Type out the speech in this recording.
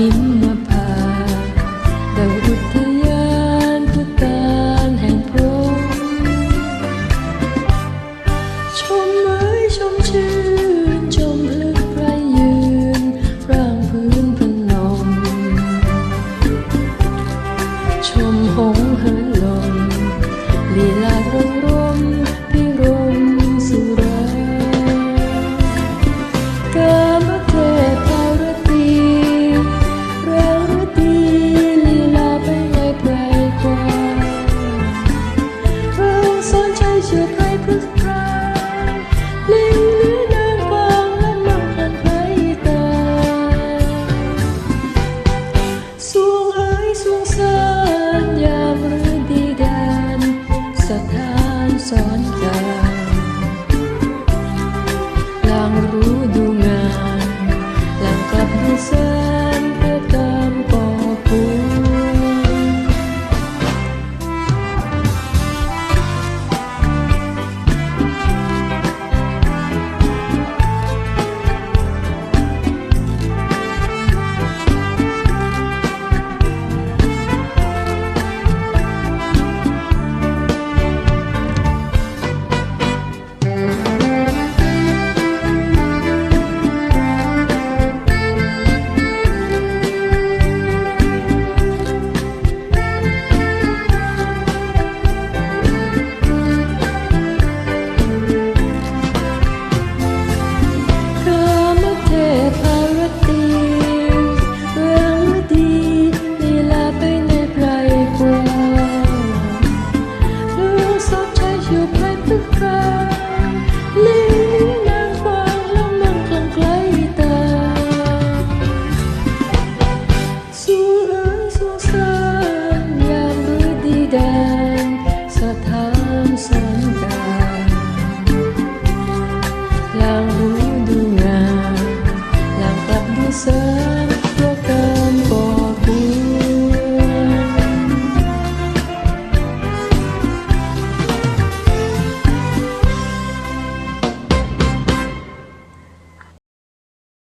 หิมพาดาวอุทยานพุาแห่งพมชมเมยชมชื่น ลอง